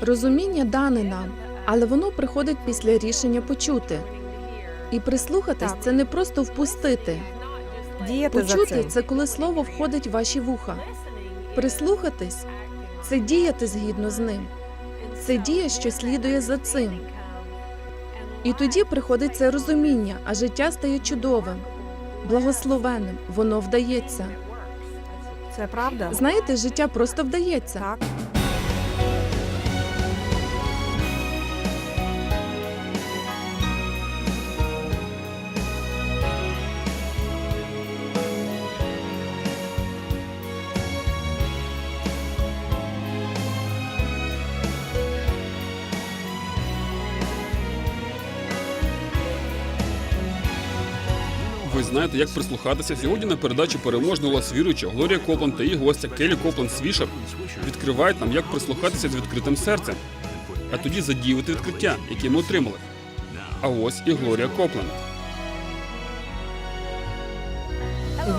Розуміння дане нам, але воно приходить після рішення почути. І прислухатись це не просто впустити. Діяти Почути цим. це коли слово входить в ваші вуха. Прислухатись це діяти згідно з ним. Це дія, що слідує за цим. І тоді приходить це розуміння, а життя стає чудовим, благословенним, воно вдається. Це правда? Знаєте, життя просто вдається. Так. Знаєте, як прислухатися сьогодні на передачі переможний голос віруюча Глорія Копланд та її гостя Келі Копланд Свішер відкривають нам, як прислухатися з відкритим серцем, а тоді задіювати відкриття, які ми отримали. А ось і Глорія Копленд.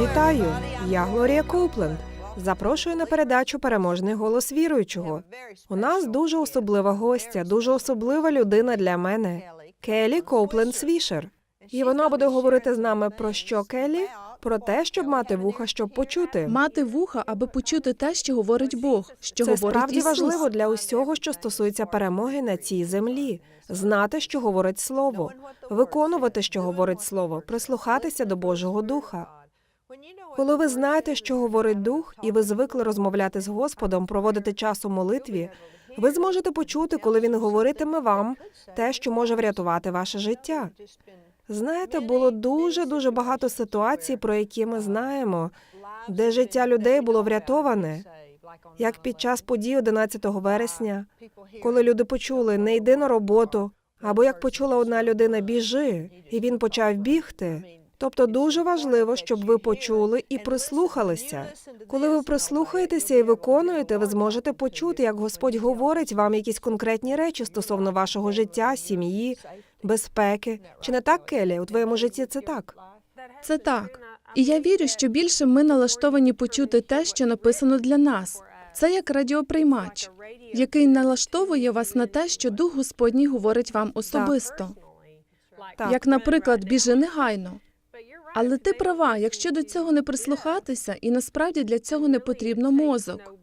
Вітаю! Я Глорія Коупленд. Запрошую на передачу Переможний голос віруючого. У нас дуже особлива гостя, дуже особлива людина для мене. Келі Коупленд Свішер. І вона буде говорити з нами про що Келі? Про те, щоб мати вуха, щоб почути. Мати вуха, аби почути те, що говорить Бог, що Це говорить справді Ісус. важливо для усього, що стосується перемоги на цій землі. Знати, що говорить слово, виконувати, що говорить слово, прислухатися до Божого Духа. Коли ви знаєте, що говорить дух, і ви звикли розмовляти з Господом, проводити час у молитві, ви зможете почути, коли він говоритиме вам те, що може врятувати ваше життя. Знаєте, було дуже дуже багато ситуацій, про які ми знаємо, де життя людей було врятоване, як під час подій 11 вересня, коли люди почули не йди на роботу, або як почула одна людина біжи, і він почав бігти. Тобто дуже важливо, щоб ви почули і прислухалися. Коли ви прислухаєтеся і виконуєте, ви зможете почути, як Господь говорить вам якісь конкретні речі стосовно вашого життя, сім'ї, безпеки. Чи не так, Келі? У твоєму житті це так? Це так. І я вірю, що більше ми налаштовані почути те, що написано для нас. Це як радіоприймач, який налаштовує вас на те, що Дух Господній говорить вам особисто. Так. Як, наприклад, біжи негайно. Але ти права, якщо до цього не прислухатися, і насправді для цього не потрібно мозок.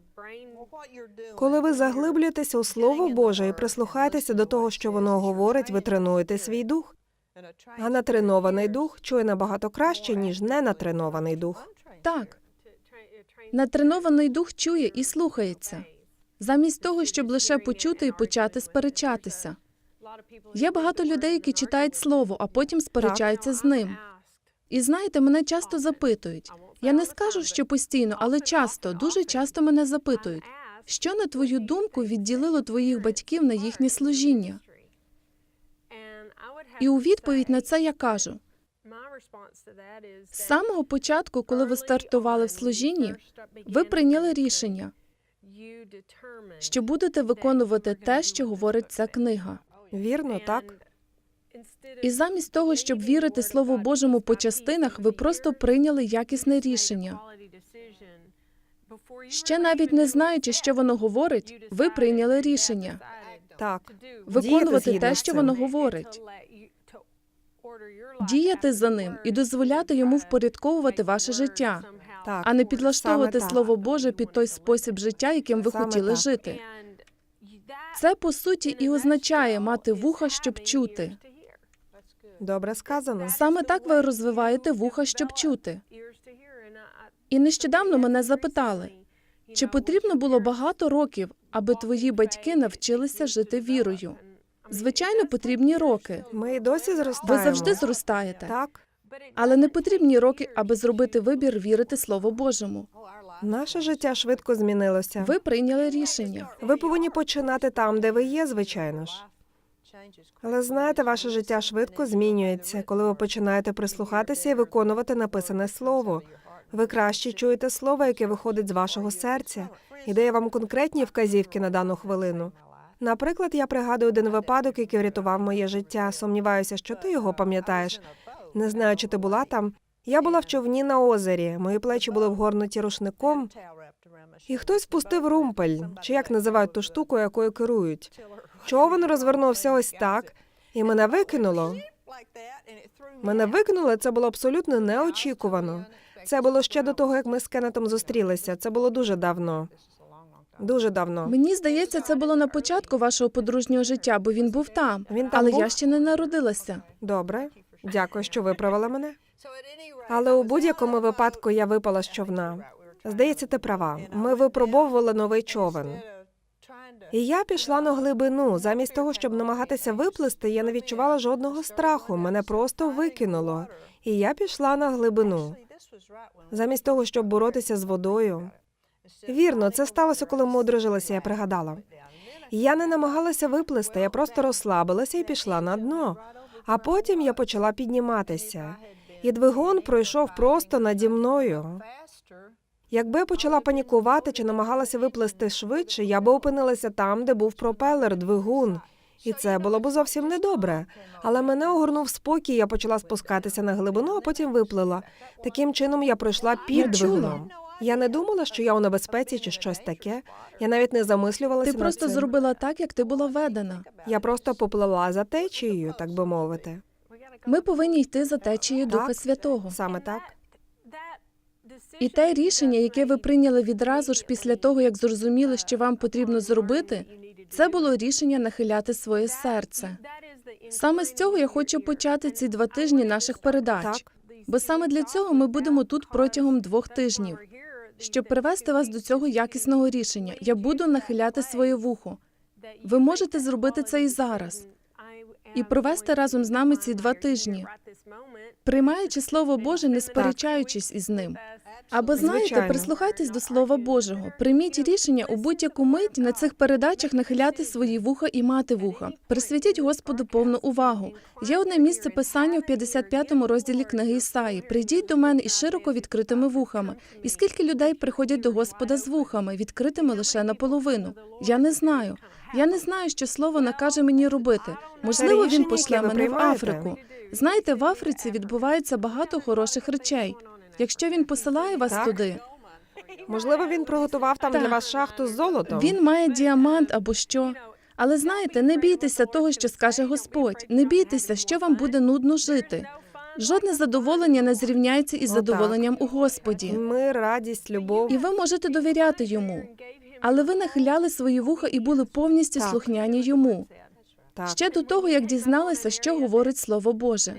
Коли ви заглиблюєтеся у Слово Боже і прислухаєтеся до того, що воно говорить, ви тренуєте свій дух. А натренований дух чує набагато краще, ніж ненатренований дух. Так, натренований дух чує і слухається, замість того, щоб лише почути і почати сперечатися. Є багато людей, які читають слово, а потім сперечаються з ним. І знаєте, мене часто запитують. Я не скажу, що постійно, але часто, дуже часто мене запитують, що на твою думку відділило твоїх батьків на їхнє служіння. І у відповідь на це я кажу: з самого початку, коли ви стартували в служінні, ви прийняли рішення, що будете виконувати те, що говорить ця книга. Вірно, так? І замість того, щоб вірити Слову Божому по частинах, ви просто прийняли якісне рішення. Ще навіть не знаючи, що воно говорить, ви прийняли рішення Так. виконувати те, що воно говорить, діяти за ним і дозволяти йому впорядковувати ваше життя, Так. а не підлаштовувати Саме так. Слово Боже під той спосіб життя, яким ви Саме хотіли так. жити. Це по суті і означає мати вуха, щоб чути. Добре сказано. Саме так ви розвиваєте вуха, щоб чути. І нещодавно мене запитали, чи потрібно було багато років, аби твої батьки навчилися жити вірою. Звичайно, потрібні роки. Ми досі Ви завжди зростаєте, Так. але не потрібні роки, аби зробити вибір вірити Слову Божому. Наше життя швидко змінилося. Ви прийняли рішення. Ви повинні починати там, де ви є, звичайно ж. Але знаєте, ваше життя швидко змінюється, коли ви починаєте прислухатися і виконувати написане слово. Ви краще чуєте слово, яке виходить з вашого серця, і дає вам конкретні вказівки на дану хвилину. Наприклад, я пригадую один випадок, який врятував моє життя. Сумніваюся, що ти його пам'ятаєш. Не знаю, чи ти була там. Я була в човні на озері. Мої плечі були вгорнуті рушником. І хтось спустив румпель, чи як називають ту штуку, якою керують. Човен розвернувся ось так, і мене викинуло. Мене викинуло, це було абсолютно неочікувано. Це було ще до того, як ми з Кеннетом зустрілися. Це було дуже давно. Дуже давно. Мені здається, це було на початку вашого подружнього життя, бо він був там. Він там Але був? я ще не народилася. Добре, дякую, що виправила мене. Але у будь-якому випадку я випала з човна. Здається, ти права. Ми випробовували новий човен. І я пішла на глибину. Замість того, щоб намагатися виплисти, я не відчувала жодного страху. Мене просто викинуло. І я пішла на глибину. Замість того, щоб боротися з водою. Вірно, це сталося, коли ми одружилися, я пригадала. Я не намагалася виплисти, я просто розслабилася і пішла на дно. А потім я почала підніматися. І двигун пройшов просто наді мною. Якби я почала панікувати чи намагалася виплисти швидше, я би опинилася там, де був пропелер, двигун. І це було б зовсім недобре. Але мене огорнув спокій, я почала спускатися на глибину, а потім виплила. Таким чином я пройшла під двигуном. Я не думала, що я у небезпеці чи щось таке. Я навіть не замислювалася. Ти над просто цим. зробила так, як ти була ведена. Я просто поплила за течією, так би мовити. Ми повинні йти за течією. Духа Святого. Саме так. І те рішення, яке ви прийняли відразу ж після того, як зрозуміли, що вам потрібно зробити, це було рішення нахиляти своє серце. Саме з цього я хочу почати ці два тижні наших передач. Бо саме для цього ми будемо тут протягом двох тижнів, щоб привести вас до цього якісного рішення. Я буду нахиляти своє вухо. Ви можете зробити це і зараз, і провести разом з нами ці два тижні, приймаючи Слово Боже, не сперечаючись із ним. Або знаєте, Звичайно. прислухайтесь до Слова Божого. Прийміть рішення у будь-яку мить на цих передачах нахиляти свої вуха і мати вуха. Присвятіть Господу повну увагу. Є одне місце писання в 55-му розділі книги Ісаї. Прийдіть до мене із широко відкритими вухами. І скільки людей приходять до Господа з вухами, відкритими лише наполовину? Я не знаю. Я не знаю, що слово накаже мені робити. Можливо, він пошле мене в. Африку. Знаєте, в Африці відбувається багато хороших речей. Якщо він посилає вас Так. туди, Можливо, він приготував там Так. для вас шахту з золотом. він має діамант або що. Але знаєте, не бійтеся того, що скаже Господь. Не бійтеся, що вам буде нудно жити. Жодне задоволення не зрівняється із задоволенням у Господі. Мир, радість, любов. І ви можете довіряти йому. Але ви нахиляли свої вуха і були повністю Так. слухняні йому. Так. Ще до того, як дізналися, що говорить Слово Боже.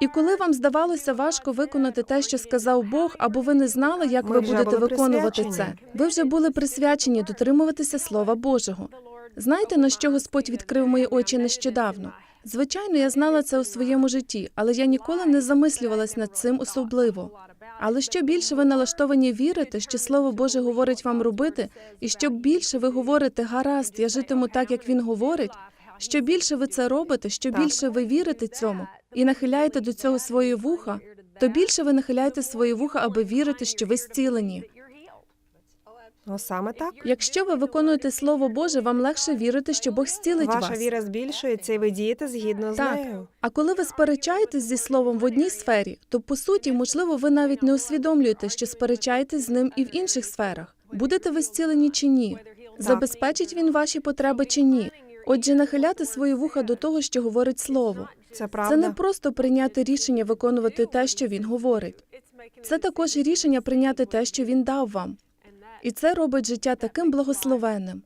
І коли вам здавалося важко виконати те, що сказав Бог, або ви не знали, як ви будете виконувати це, ви вже були присвячені дотримуватися Слова Божого. Знаєте, на що Господь відкрив мої очі нещодавно? Звичайно, я знала це у своєму житті, але я ніколи не замислювалась над цим особливо. Але що більше ви налаштовані вірити, що Слово Боже говорить вам робити, і що більше ви говорите гаразд, я житиму так, як він говорить. Що більше ви це робите, що більше ви вірите цьому і нахиляєте до цього свої вуха, то більше ви нахиляєте свої вуха, аби вірити, що ви зцілені. Ну, саме так. Якщо ви виконуєте слово Боже, вам легше вірити, що Бог зцілить Ваша вас. віра збільшується, і ви дієте згідно з Так. нею. А коли ви сперечаєтесь зі словом в одній сфері, то по суті, можливо, ви навіть не усвідомлюєте, що сперечаєтесь з ним і в інших сферах. Будете ви зцілені чи ні? Забезпечить він ваші потреби чи ні? Отже, нахиляти свої вуха до того, що говорить слово. Це правда. Це не просто прийняти рішення виконувати те, що він говорить. Це також рішення прийняти те, що він дав вам. І це робить життя таким благословенним.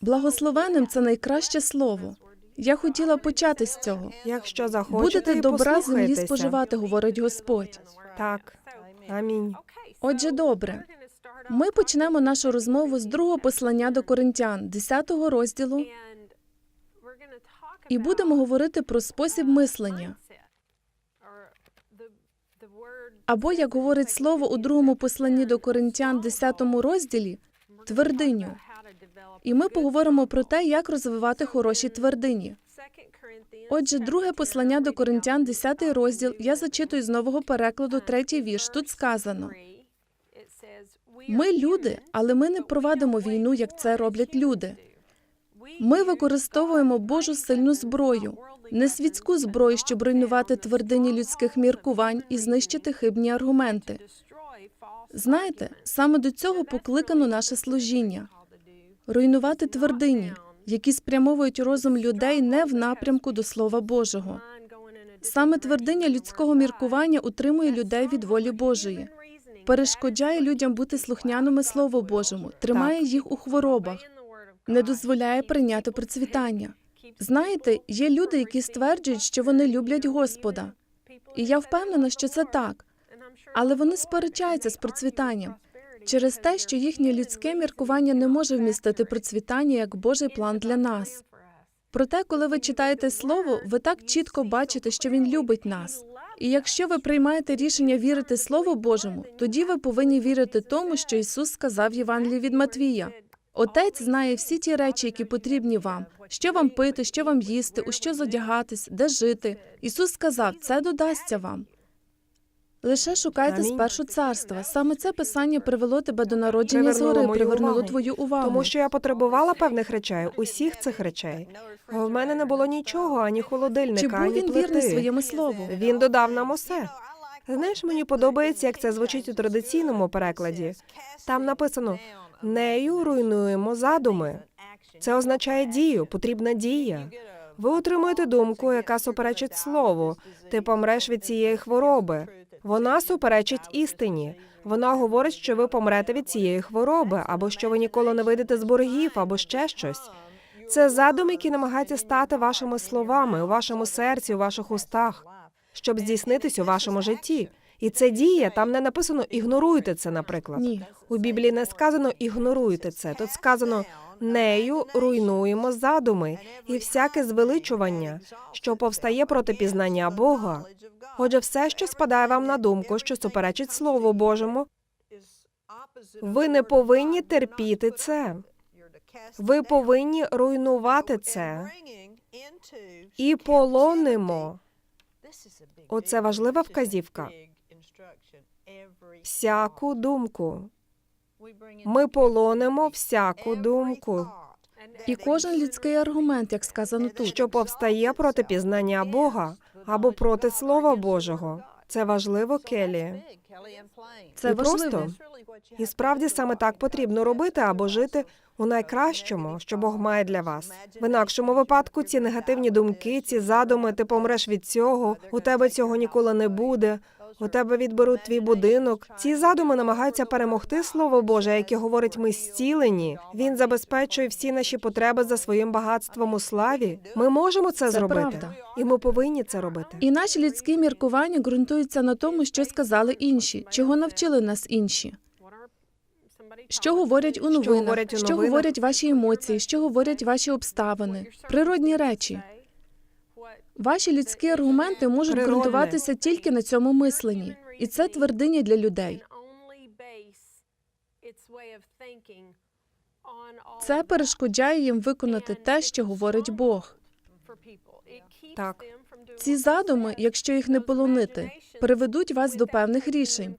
Благословенним це найкраще слово. Я хотіла почати з цього. Якщо захочете, Будете добра землі споживати, говорить Господь. Так. Амінь. Отже, добре. Ми почнемо нашу розмову з другого послання до коринтян, 10 розділу, і будемо говорити про спосіб мислення. Або, як говорить слово у другому посланні до коринтян, 10 розділі, твердиню. І ми поговоримо про те, як розвивати хороші твердині. Отже, друге послання до коринтян, 10 розділ. Я зачитую з нового перекладу, третій вірш. Тут сказано: ми люди, але ми не провадимо війну, як це роблять люди. Ми використовуємо Божу сильну зброю, не світську зброю, щоб руйнувати твердині людських міркувань і знищити хибні аргументи. Знаєте, саме до цього покликано наше служіння руйнувати твердині, які спрямовують розум людей не в напрямку до Слова Божого. Саме твердиня людського міркування утримує людей від волі Божої, перешкоджає людям бути слухняними Слову Божому, тримає їх у хворобах, не дозволяє прийняти процвітання. Знаєте, є люди, які стверджують, що вони люблять Господа, і я впевнена, що це так. Але вони сперечаються з процвітанням через те, що їхнє людське міркування не може вмістити процвітання як Божий план для нас. Проте, коли ви читаєте слово, ви так чітко бачите, що він любить нас. І якщо ви приймаєте рішення вірити Слову Божому, тоді ви повинні вірити тому, що Ісус сказав Євангелії від Матвія. Отець знає всі ті речі, які потрібні вам, що вам пити, що вам їсти, у що задягатись, де жити. Ісус сказав, це додасться вам. Лише шукайте спершу царства. Саме це писання привело тебе до народження згори, привернуло увагу. твою увагу. Тому що я потребувала певних речей, усіх цих речей. В мене не було нічого, ані Чи холодильника, був ані він вірний своєму слову? Він додав нам усе. Знаєш, мені подобається, як це звучить у традиційному перекладі. Там написано нею руйнуємо задуми. Це означає дію, потрібна дія. Ви отримуєте думку, яка суперечить слову. Ти помреш від цієї хвороби. Вона суперечить істині. Вона говорить, що ви помрете від цієї хвороби, або що ви ніколи не вийдете з боргів, або ще щось. Це задум, який намагається стати вашими словами у вашому серці, у ваших устах, щоб здійснитись у вашому житті. І це діє. Там не написано ігноруйте це, наприклад. Ні. У Біблії не сказано ігноруйте це. Тут сказано нею руйнуємо задуми і всяке звеличування, що повстає проти пізнання Бога. Отже, все, що спадає вам на думку, що суперечить Слову Божому, ви не повинні терпіти це. Ви повинні руйнувати це і полонимо. Оце важлива вказівка. Всяку думку. Ми полонимо всяку думку, І кожен людський аргумент, як сказано тут. що повстає проти пізнання Бога або проти Слова Божого. Це важливо, Келі. Це І важливо. просто і справді саме так потрібно робити або жити у найкращому, що Бог має для вас. В інакшому випадку ці негативні думки, ці задуми, ти помреш від цього, у тебе цього ніколи не буде. У тебе відберуть твій будинок. Ці задуми намагаються перемогти слово Боже, яке говорить, ми зцілені. Він забезпечує всі наші потреби за своїм багатством у славі. Ми можемо це, Це зробити, правда. і ми повинні це робити. І наші людські міркування ґрунтуються на тому, що сказали інші, чого навчили нас інші. Що говорять у новинах, говорять у що говорять ваші емоції, що говорять ваші обставини, природні речі. Ваші людські аргументи можуть Природне. ґрунтуватися тільки на цьому мисленні, і це твердиня для людей. Це перешкоджає їм виконати те, що говорить Бог. Так. Ці задуми, якщо їх не полонити, приведуть вас до певних рішень,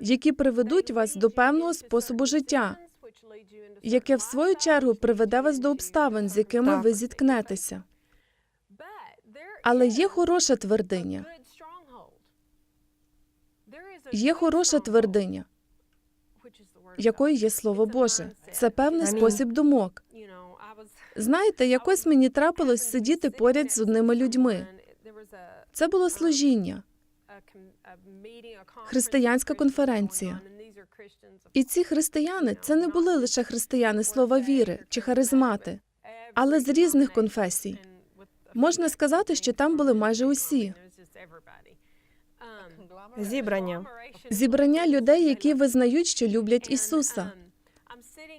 які приведуть вас до певного способу життя, яке в свою чергу приведе вас до обставин, з якими Так. ви зіткнетеся. Але є хороша твердиня. Є хороша твердиня, якою є Слово Боже. Це певний спосіб думок. Знаєте, якось мені трапилось сидіти поряд з одними людьми. Це було служіння, християнська конференція. і ці християни це не були лише християни слова віри чи харизмати, але з різних конфесій. Можна сказати, що там були майже усі. Зібрання. Зібрання людей, які визнають, що люблять Ісуса.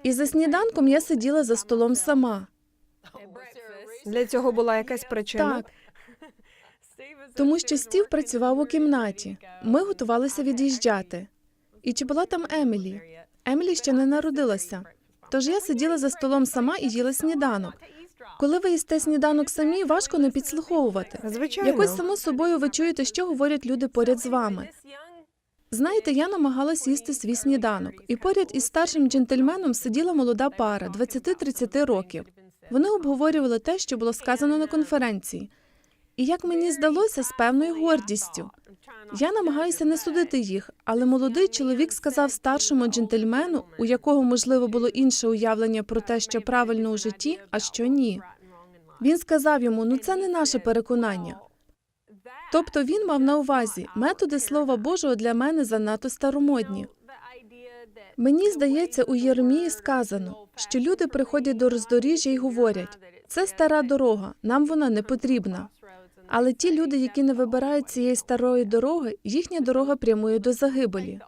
І за сніданком я сиділа за столом сама. Для цього була якась причина. Так, тому що Стів працював у кімнаті. Ми готувалися від'їжджати. І чи була там Емілі? Емілі ще не народилася. Тож я сиділа за столом сама і їла сніданок. Коли ви їсте сніданок самі, важко не підслуховувати. Звичайно. Якось само собою ви чуєте, що говорять люди поряд з вами. Знаєте, я намагалась їсти свій сніданок, і поряд із старшим джентльменом сиділа молода пара 20-30 років. Вони обговорювали те, що було сказано на конференції. І як мені здалося, з певною гордістю. Я намагаюся не судити їх, але молодий чоловік сказав старшому джентльмену, у якого можливо було інше уявлення про те, що правильно у житті, а що ні. Він сказав йому: ну це не наше переконання. Тобто він мав на увазі методи Слова Божого для мене занадто старомодні. Мені здається, у Єремії сказано, що люди приходять до роздоріжжя і говорять: це стара дорога, нам вона не потрібна. Але ті люди, які не вибирають цієї старої дороги, їхня дорога прямує до загибелі.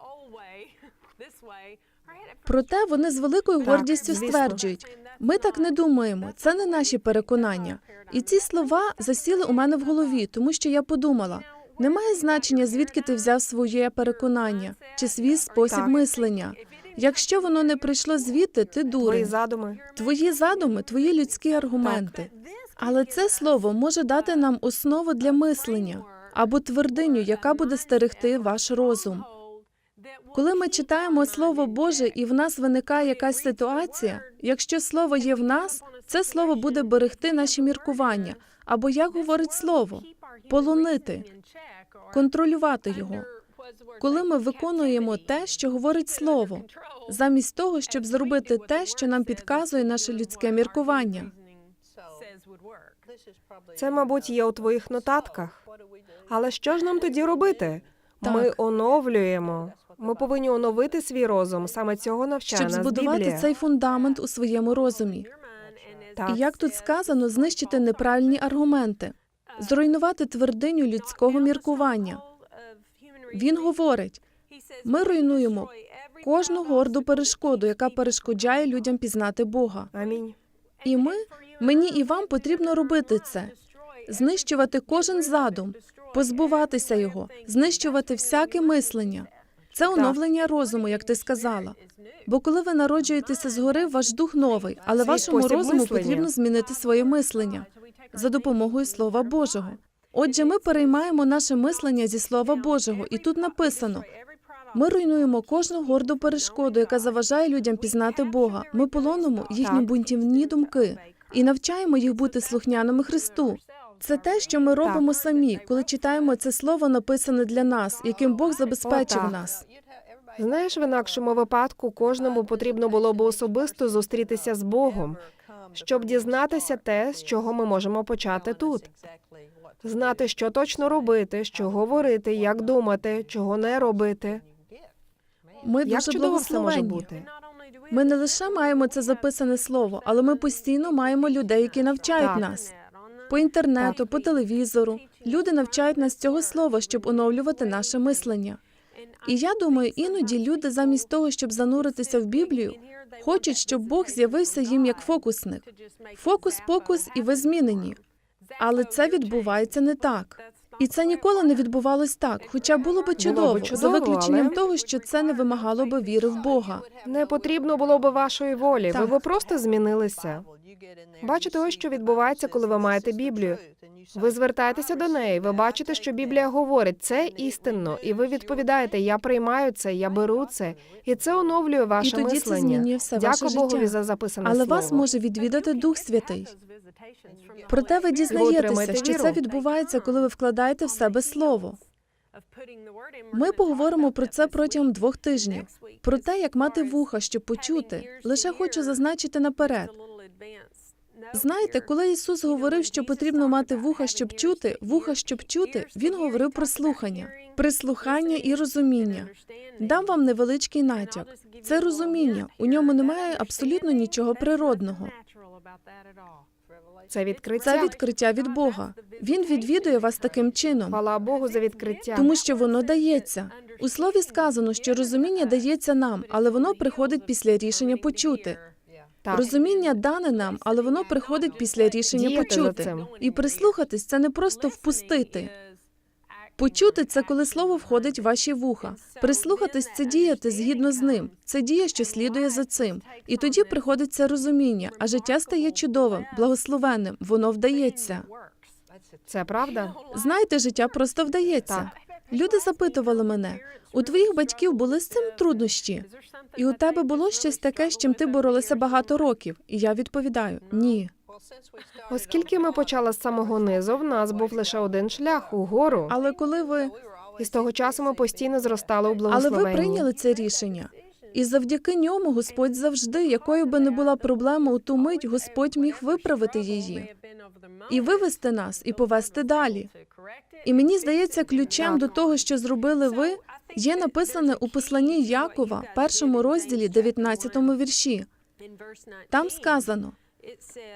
Проте вони з великою гордістю стверджують: ми так не думаємо, це не наші переконання. І ці слова засіли у мене в голові, тому що я подумала: немає значення, звідки ти взяв своє переконання чи свій спосіб Так. мислення. Якщо воно не прийшло звідти, ти Твої задуми. Твої задуми, твої людські аргументи. Але це слово може дати нам основу для мислення або твердиню, яка буде стерегти ваш розум. Коли ми читаємо Слово Боже і в нас виникає якась ситуація, якщо слово є в нас, це слово буде берегти наші міркування, або як говорить слово, полонити, контролювати його. Коли ми виконуємо те, що говорить слово, замість того, щоб зробити те, що нам підказує наше людське міркування. Це, мабуть, є у твоїх нотатках. Але що ж нам тоді робити? Ми оновлюємо. Ми повинні оновити свій розум. Саме цього навчає щоб нас збудувати Біблія. цей фундамент у своєму розумі. Так. І як тут сказано, знищити неправильні аргументи, зруйнувати твердиню людського міркування. Він говорить: ми руйнуємо кожну горду перешкоду, яка перешкоджає людям пізнати Бога. Амінь. І ми, мені і вам потрібно робити це, знищувати кожен задум, позбуватися його, знищувати всяке мислення. Це оновлення розуму, як ти сказала. Бо коли ви народжуєтеся згори, ваш дух новий, але Свій вашому розуму мислення. потрібно змінити своє мислення за допомогою Слова Божого. Отже, ми переймаємо наше мислення зі Слова Божого, і тут написано: ми руйнуємо кожну горду перешкоду, яка заважає людям пізнати Бога. Ми полонимо їхні бунтівні думки і навчаємо їх бути слухняними Христу. Це те, що ми робимо самі, коли читаємо це слово, написане для нас, яким Бог забезпечив нас. Знаєш, в інакшому випадку кожному потрібно було б особисто зустрітися з Богом, щоб дізнатися те, з чого ми можемо почати тут. Знати, що точно робити, що говорити, як думати, чого не робити. Ми Як дуже чудово все може бути. Ми не лише маємо це записане слово, але ми постійно маємо людей, які навчають нас по інтернету, по телевізору. Люди навчають нас цього слова, щоб оновлювати наше мислення. І я думаю, іноді люди, замість того, щоб зануритися в Біблію, хочуть, щоб Бог з'явився їм як фокусник. Фокус-покус, і ви змінені. Але це відбувається не так. І це ніколи не відбувалось так, хоча було би чудово, за чудово, виключенням але- того, що це не вимагало би віри в Бога. Не потрібно було би вашої волі. Ви Так. б просто змінилися. Бачите, ось що відбувається, коли ви маєте Біблію. Ви звертаєтеся до неї. Ви бачите, що Біблія говорить це істинно, і ви відповідаєте: Я приймаю це, я беру це, і це оновлює ваше І тоді це змінює все ваше Дякую Богові життя. за записане Але слово. вас може відвідати Дух Святий. Проте ви дізнаєтеся, що це відбувається, коли ви вкладаєте в себе слово. Ми поговоримо про це протягом двох тижнів. Про те, як мати вуха, щоб почути. Лише хочу зазначити наперед. Знаєте, коли Ісус говорив, що потрібно мати вуха, щоб чути, вуха, щоб чути, він говорив про слухання, прислухання і розуміння. Дам вам невеличкий натяк. Це розуміння. У ньому немає абсолютно нічого природного. Це відкриття. Це відкриття від Бога. Він відвідує вас таким чином, Хвала Богу за відкриття. тому що воно дається. У слові сказано, що розуміння дається нам, але воно приходить після рішення почути. так. Розуміння дане нам, але воно приходить після рішення Діяти почути. І прислухатись це не просто впустити. Почути це, коли слово входить в ваші вуха. Прислухатись це діяти згідно з ним. Це дія, що слідує за цим. І тоді приходить це розуміння, а життя стає чудовим, благословенним. Воно вдається. Це правда? Знаєте, життя просто вдається. Так. Люди запитували мене: у твоїх батьків були з цим труднощі? І у тебе було щось таке, з чим ти боролася багато років? І я відповідаю: ні. Оскільки ми почали з самого низу, в нас був лише один шлях угору. Але коли ви І з того часу ми постійно зростали у але ви прийняли це рішення, і завдяки ньому Господь завжди, якою би не була проблема у ту мить, Господь міг виправити її і вивести нас, і повести далі. І мені здається, ключем Так. до того, що зробили ви, є написане у посланні Якова, першому розділі, 19 вірші. Там сказано: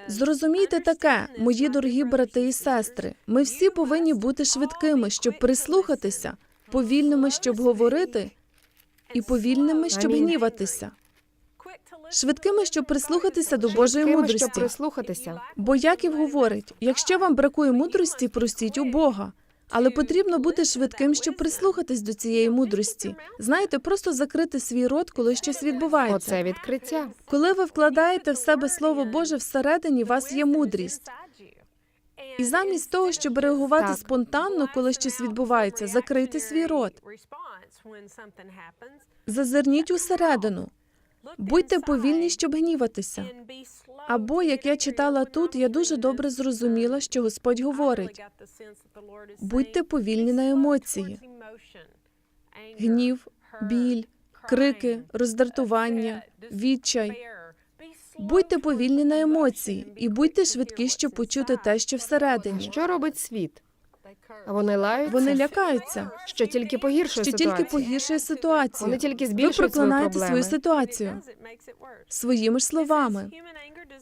Зрозумійте таке, мої дорогі брати і сестри. Ми всі повинні бути швидкими, щоб прислухатися, повільними, щоб говорити, і повільними, щоб гніватися. Швидкими, щоб прислухатися до Божої мудрості. щоб прислухатися. Бо Яків говорить: якщо вам бракує мудрості, просіть у Бога. Але потрібно бути швидким, щоб прислухатись до цієї мудрості. Знаєте, просто закрити свій рот, коли щось відбувається. Оце відкриття. Коли ви вкладаєте в себе слово Боже всередині, вас є мудрість. І замість того, щоб реагувати Так. спонтанно, коли щось відбувається, закрийте свій рот. Зазирніть усередину. Будьте повільні, щоб гніватися. Або, як я читала тут, я дуже добре зрозуміла, що Господь говорить: Будьте повільні на емоції. гнів, біль, крики, роздратування, відчай. Будьте повільні на емоції і будьте швидкі, щоб почути те, що всередині. Що робить світ? Вони лаються, Вони лякаються, що тільки погіршує що тільки погіршує ситуацію. Вони тільки Ви збільшують свої проклинаєте проблеми. свою ситуацію своїми ж словами.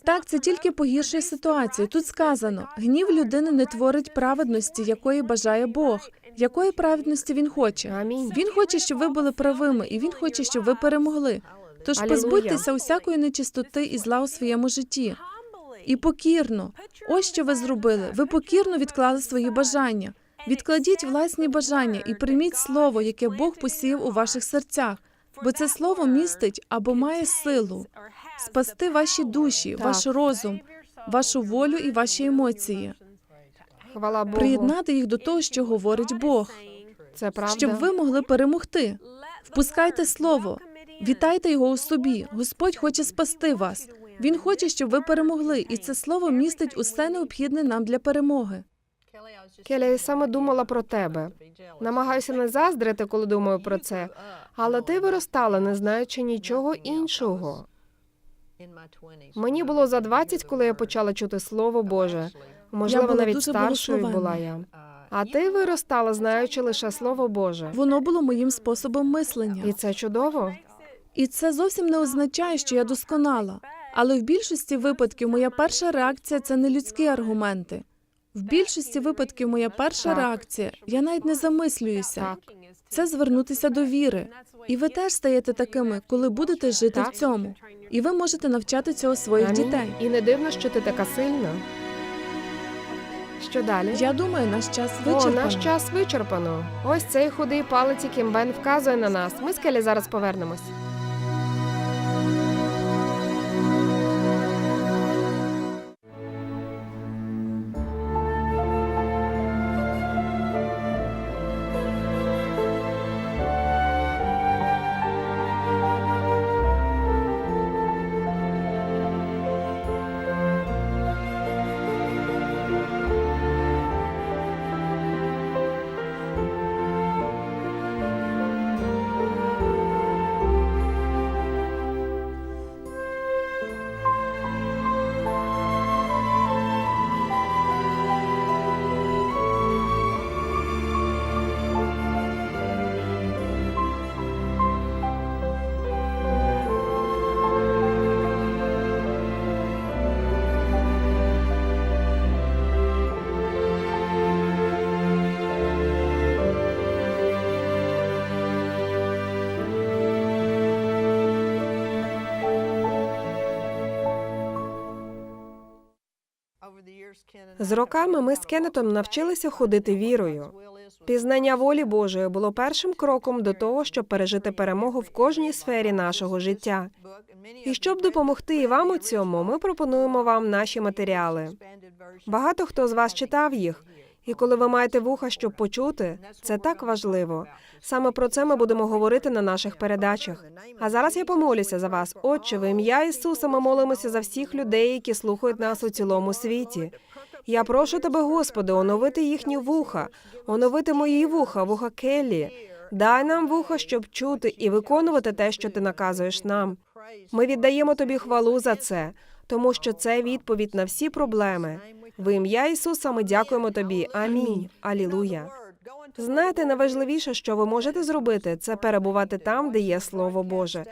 Так, це тільки погіршує ситуацію. Тут сказано: гнів людини не творить праведності, якої бажає Бог. Якої праведності він хоче? Амінь. Він хоче, щоб ви були правими, і він хоче, щоб ви перемогли. Тож Алілуя. позбудьтеся усякої нечистоти і зла у своєму житті. І покірно, ось що ви зробили. Ви покірно відклали свої бажання. Відкладіть власні бажання і прийміть слово, яке Бог посіяв у ваших серцях, бо це слово містить або має силу спасти ваші душі, Так. ваш розум, вашу волю і ваші емоції, Хвала Богу. приєднати їх до того, що говорить Бог, Це правда. щоб ви могли перемогти. Впускайте слово, вітайте його у собі. Господь хоче спасти вас. Він хоче, щоб ви перемогли, і це слово містить усе необхідне нам для перемоги. Келя, я саме думала про тебе. Намагаюся не заздрити, коли думаю про це. Але ти виростала, не знаючи нічого іншого. Мені було за 20, коли я почала чути Слово Боже. Можливо, навіть старшою була я. А ти виростала, знаючи лише Слово Боже. Воно було моїм способом мислення, І це чудово. І це зовсім не означає, що я досконала. Але в більшості випадків моя перша реакція це не людські аргументи. В більшості випадків моя перша реакція, я навіть не замислююся. Це звернутися до віри. І ви теж стаєте такими, коли будете жити в цьому. І ви можете навчати цього своїх дітей. І не дивно, що ти така сильна. Що далі? Я думаю, наш час О, вичерпано. наш час вичерпано. Ось цей худий палець, яким Бен вказує на нас. Ми з Келі зараз повернемось. З роками ми з Кеннетом навчилися ходити вірою. Пізнання волі Божої було першим кроком до того, щоб пережити перемогу в кожній сфері нашого життя. І щоб допомогти і вам у цьому, ми пропонуємо вам наші матеріали. Багато хто з вас читав їх, І коли ви маєте вуха, щоб почути, це так важливо. Саме про це ми будемо говорити на наших передачах. А зараз я помолюся за вас. Отче, в ім'я Ісуса ми молимося за всіх людей, які слухають нас у цілому світі. Я прошу тебе, Господи, оновити їхні вуха, оновити мої вуха, вуха Келлі. Дай нам вуха, щоб чути і виконувати те, що ти наказуєш нам. Ми віддаємо тобі хвалу за це, тому що це відповідь на всі проблеми. В ім'я Ісуса ми дякуємо тобі. Амінь. Алілуя. Знаєте, найважливіше, що ви можете зробити, це перебувати там, де є Слово Боже.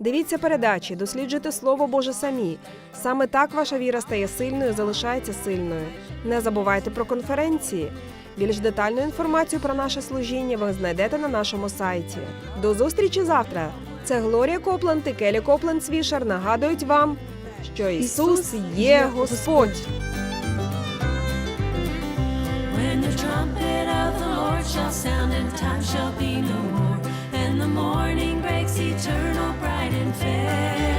Дивіться передачі, досліджуйте Слово Боже самі. Саме так ваша віра стає сильною, залишається сильною. Не забувайте про конференції. Більш детальну інформацію про наше служіння ви знайдете на нашому сайті. До зустрічі завтра. Це Глорія Копланд і Келі Копланд Свішер нагадують вам, що Ісус є Господь. Trumpet of the Lord shall sound and time shall be no more, and the morning breaks eternal, bright and fair.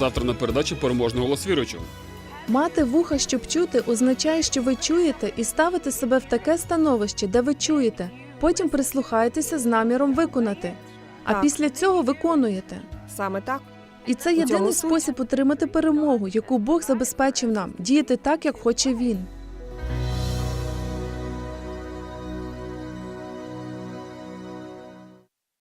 Завтра на передачі переможний голос віруючого. Мати вуха, щоб чути, означає, що ви чуєте і ставите себе в таке становище, де ви чуєте. Потім прислухаєтеся з наміром виконати. А Так. після цього виконуєте. Саме так. І це єдиний спосіб отримати перемогу, яку Бог забезпечив нам, діяти так, як хоче він.